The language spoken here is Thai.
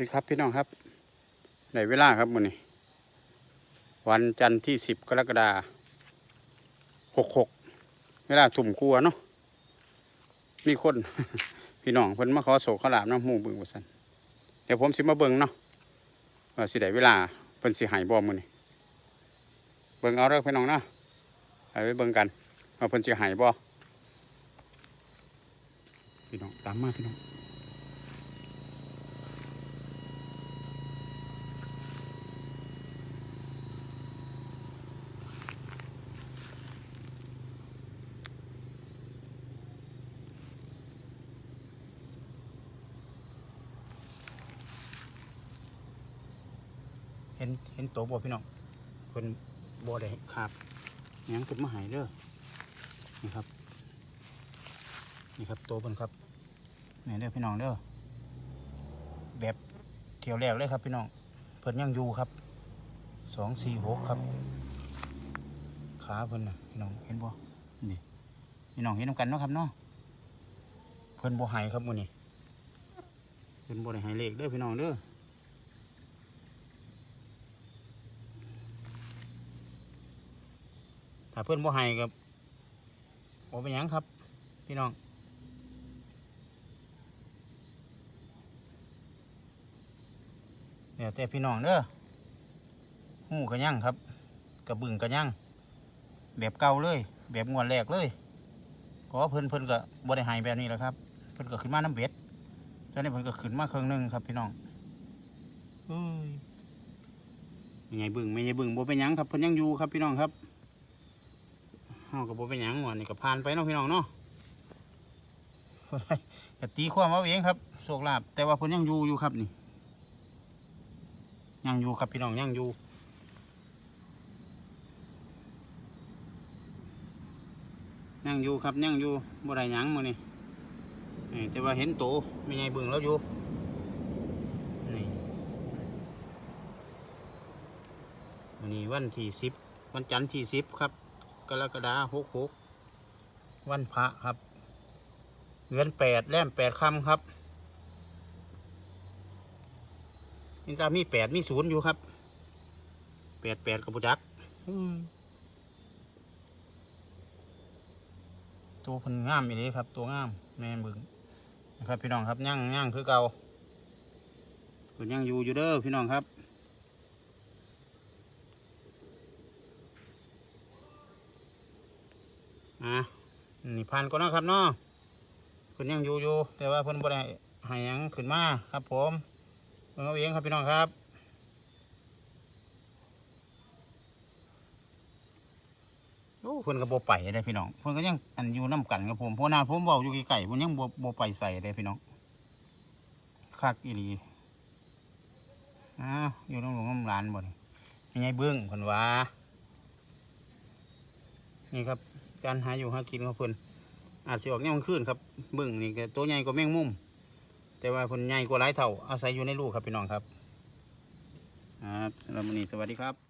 ดีครับพี่น้องครับในเวลาครับมื้อนี้ วันจันทร์ที่สิบกรกฎาหกหกเวลาทุ่มกลัวเนาะมีคน พี่น้องเพิ่นมาขอโศกขลาบน้ำหมูเบิ่งว่าซั่นเดี๋ยวผมสิมาเบิ่งเนาะว่าสิได้เวลาเพิ่นสิหายบ่มื้อนี้เบิ่งเอาเด้อพี่น้องเนาะเอาไปเบิ่งกันว่าเพิ่นสิหายบ่พี่น้องตามมาพี่น้อง เห็นเห็นโตบ่พี่น้องเพิ่นบ่ได้ครับยังเพิ่นมาหายเด้อนี่ครับ นี่ครับโตเพิ่นครับนี่เด้อพี่น้องเด้อแบบเที่ยวแรกเลยครับพี่น้องเพิ่นยังอยู่ครับสองสี่หกครับ ขาเพิ่นนะพี่น้องเห็นบ่นี่พี่น้องเห็นนำกันเนาะครับเนาะเพิ่นบ่หายครับมื้อนี้เพิ่นบ่ได้หายเลขเด้อพี่น้องเด้อ ถ้าเพื่อนบ่ให้กับบ่เป็นหยังครับ พี่น้องเนี่ยแต่พี่น้องเด้อหูกระยั่งครับ กระบึงกระยั่งแบบเก่าเลย แบบงวดแรกเลยก็เพิ่นเพิ่นก็บ่ได้ให้แบบนี้แหล้วครับ เพิ่นก็ขึ้นมาน้ำเบ็ดตอนนี้เพิ่นก็ขึ้นมาเครื่องหนึงครับ พี่น้องเอ้ยไม่ไงบึงไม่ไงบึงบ่เป็นหยังครับเพิ่นยังอยู่ครับพี่น้องครับ เฮากับโบเป็นหยังหวนี่ก็ผ่านไปเนาะพี่น้องเนาะกตีความเอาเองครับโชคลาภแต่ว่าเพิ่นยังอยู่อยู่ครับนี่ยังอยู่ครับพี่น้องยังอยู่ยังอยู่ครับยังอยู่บ่ได้หยังมื้อนี้เอ้ยแต่ว่าเห็นโตไม่ไงเบิ่งแล้วอยู่นี่วันนี้วันที่สิบวันจันทร์ที่สิบครับ กรกฎาหกหกวันพระครับเดือนแปดแรมแปดคำครับนี่จะมีแปดมีศูนย์อยู่ครับแปดแปดกับบุจักอืมตัวเพันงามอีนี้ครับ ตัวงามแม่นบึงนะครับ พี่น้องครับย่างย่างคือเก่าเพิ่นยังอยู่อยู่เด้อพี่น้องครับ อะนี่พันก็นะครับเนาะเพิ่นยังอยู่อยู่แต่ว่าเพิ่นบ่ได้ห้หยังขึ้นมาครับ ผมเพิ่นเอาเองครับพี่น้องครับโอ้เพิ่นก็บ่ไปเลยพี่น้องเพิ่นก็ยังอันอยู่น้กันกับผมเพราะนาผมเว้าอยู่ไกลๆเพิ่นยังบ่บ่ไปใส่เลยพี่น้องคักอีหลีอ้าวอยู่น้ำหลวงน้ำหลานบ่นี่ยังไงเบื้องเพิ่นว่านี่ครับ การหาอยู่หากินของเพิ่นอาจสิออกแนวกลางคืนครับบึ้งนี่ก็ตัวใหญ่กว่าแมงมุม แต่ว่าเพิ่นใหญ่กว่าหลายเท่าอาศัยอยู่ในลูกครับพี่น้องครับครับสำหรับวันนี้สวัสดีครับ